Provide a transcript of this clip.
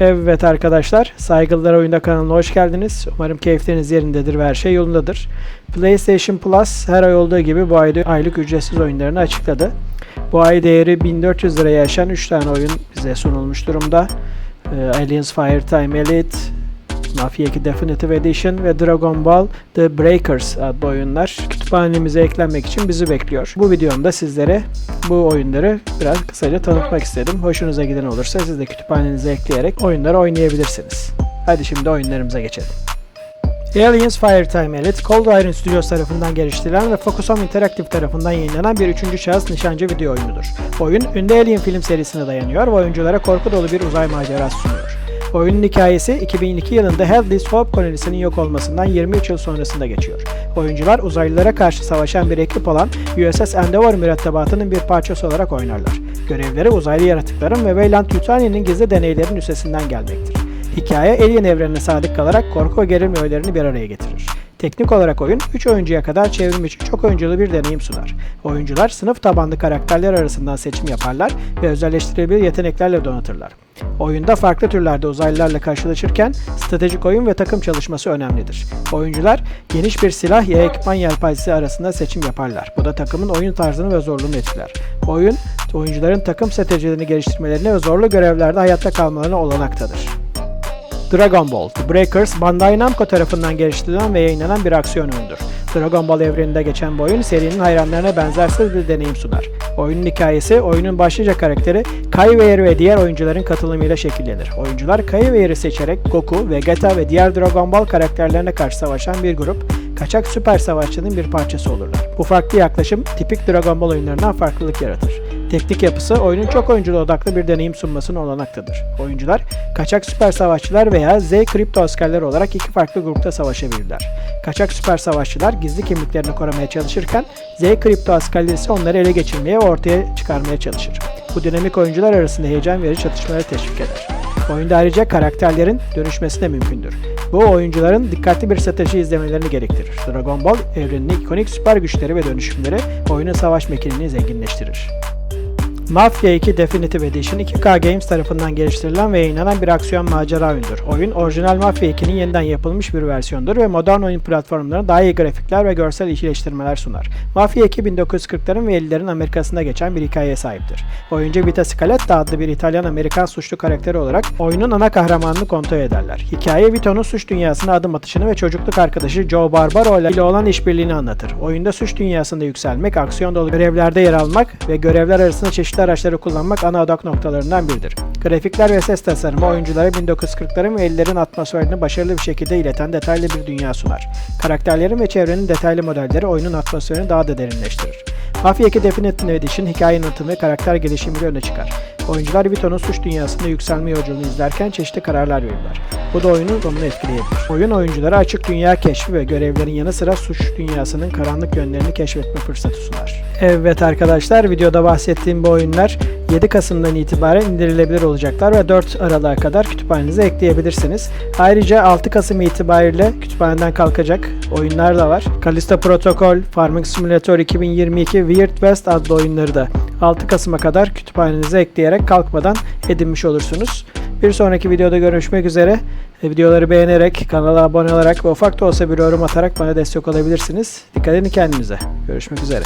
Evet arkadaşlar, Saygılılar Oyunda kanalına hoş geldiniz. Umarım keyifleriniz yerindedir ve her şey yolundadır. PlayStation Plus her ay olduğu gibi bu ayda aylık ücretsiz oyunlarını açıkladı. Bu ay değeri 1400 liraya aşan 3 tane oyun bize sunulmuş durumda. Ee, Aliens Firetime Elite, Mafia 2 Definitive Edition ve Dragon Ball The Breakers adlı oyunlar kütüphanemize eklenmek için bizi bekliyor. Bu videomda sizlere bu oyunları biraz kısaca tanıtmak istedim. Hoşunuza giden olursa siz de kütüphanenize ekleyerek oyunları oynayabilirsiniz. Hadi şimdi oyunlarımıza geçelim. Aliens Firetime Elite, Cold Iron Studios tarafından geliştirilen ve Focus Home Interactive tarafından yayınlanan bir üçüncü şahıs nişancı video oyunudur. Oyun, ünlü Alien film serisine dayanıyor ve oyunculara korku dolu bir uzay macerası sunuyor. Oyunun hikayesi 2002 yılında Hadley's Hope kolonisinin yok olmasından 23 yıl sonrasında geçiyor. Oyuncular uzaylılara karşı savaşan bir ekip olan USS Endeavour mürettebatının bir parçası olarak oynarlar. Görevleri uzaylı yaratıkların ve Weyland Yutani'nin gizli deneylerin üstesinden gelmektir. Hikaye Alien evrenine sadık kalarak korku ve gerilim öğelerini bir araya getirir. Teknik olarak oyun 3 oyuncuya kadar çevrim içi çok oyunculu bir deneyim sunar. Oyuncular sınıf tabanlı karakterler arasından seçim yaparlar ve özelleştirilebilir yeteneklerle donatırlar. Oyunda farklı türlerde uzaylılarla karşılaşırken stratejik oyun ve takım çalışması önemlidir. Oyuncular geniş bir silah ya ekipman yelpazesi arasında seçim yaparlar. Bu da takımın oyun tarzını ve zorluğunu etkiler. Oyun, oyuncuların takım stratejilerini geliştirmelerine ve zorlu görevlerde hayatta kalmalarına olanaktadır. Dragon Ball The Breakers, Bandai Namco tarafından geliştirilen ve yayınlanan bir aksiyon oyundur. Dragon Ball evreninde geçen bu oyun serinin hayranlarına benzersiz bir deneyim sunar. Oyunun hikayesi, oyunun başlıca karakteri Kai Weir ve diğer oyuncuların katılımıyla şekillenir. Oyuncular Kai Weir'i seçerek Goku, Vegeta ve diğer Dragon Ball karakterlerine karşı savaşan bir grup, kaçak süper savaşçının bir parçası olurlar. Bu farklı yaklaşım tipik Dragon Ball oyunlarından farklılık yaratır. Teknik yapısı oyunun çok oyunculu odaklı bir deneyim sunmasını olanaktadır. Oyuncular kaçak süper savaşçılar veya Z kripto askerler olarak iki farklı grupta savaşabilirler. Kaçak süper savaşçılar gizli kimliklerini korumaya çalışırken Z kripto askerleri ise onları ele geçirmeye ve ortaya çıkarmaya çalışır. Bu dinamik oyuncular arasında heyecan verici çatışmaları teşvik eder. Oyunda ayrıca karakterlerin dönüşmesi de mümkündür. Bu oyuncuların dikkatli bir strateji izlemelerini gerektirir. Dragon Ball evreninin ikonik süper güçleri ve dönüşümleri oyunun savaş mekanini zenginleştirir. Mafia 2 Definitive Edition 2K Games tarafından geliştirilen ve yayınlanan bir aksiyon macera oyundur. Oyun orijinal Mafia 2'nin yeniden yapılmış bir versiyonudur ve modern oyun platformlarına daha iyi grafikler ve görsel iyileştirmeler sunar. Mafia 2 1940'ların ve 50'lerin Amerikasında geçen bir hikayeye sahiptir. Oyuncu Vita Scaletta adlı bir İtalyan-Amerikan suçlu karakteri olarak oyunun ana kahramanını kontrol ederler. Hikaye Vito'nun suç dünyasına adım atışını ve çocukluk arkadaşı Joe Barbaro ile olan işbirliğini anlatır. Oyunda suç dünyasında yükselmek, aksiyon dolu görevlerde yer almak ve görevler arasında çeşitli araçları kullanmak ana odak noktalarından biridir. Grafikler ve ses tasarımı oyunculara 1940'ların ve 50'lerin atmosferini başarılı bir şekilde ileten detaylı bir dünya sunar. Karakterlerin ve çevrenin detaylı modelleri oyunun atmosferini daha da derinleştirir. Mafia 2 Definitive Edition hikaye anlatımı ve karakter gelişimiyle öne çıkar. Oyuncular Vito'nun suç dünyasında yükselme yolculuğunu izlerken çeşitli kararlar verirler. Bu da oyunun sonunu etkileyebilir. Oyun oyunculara açık dünya keşfi ve görevlerin yanı sıra suç dünyasının karanlık yönlerini keşfetme fırsatı sunar. Evet arkadaşlar videoda bahsettiğim bu oyunlar 7 Kasım'dan itibaren indirilebilir olacaklar ve 4 Aralık'a kadar kütüphanenize ekleyebilirsiniz. Ayrıca 6 Kasım itibariyle kütüphaneden kalkacak oyunlar da var. Callisto Protocol, Farming Simulator 2022, Weird West adlı oyunları da 6 Kasım'a kadar kütüphanenize ekleyerek kalkmadan edinmiş olursunuz. Bir sonraki videoda görüşmek üzere. Videoları beğenerek, kanala abone olarak ve ufak da olsa bir yorum atarak bana destek olabilirsiniz. Dikkat edin kendinize. Görüşmek üzere.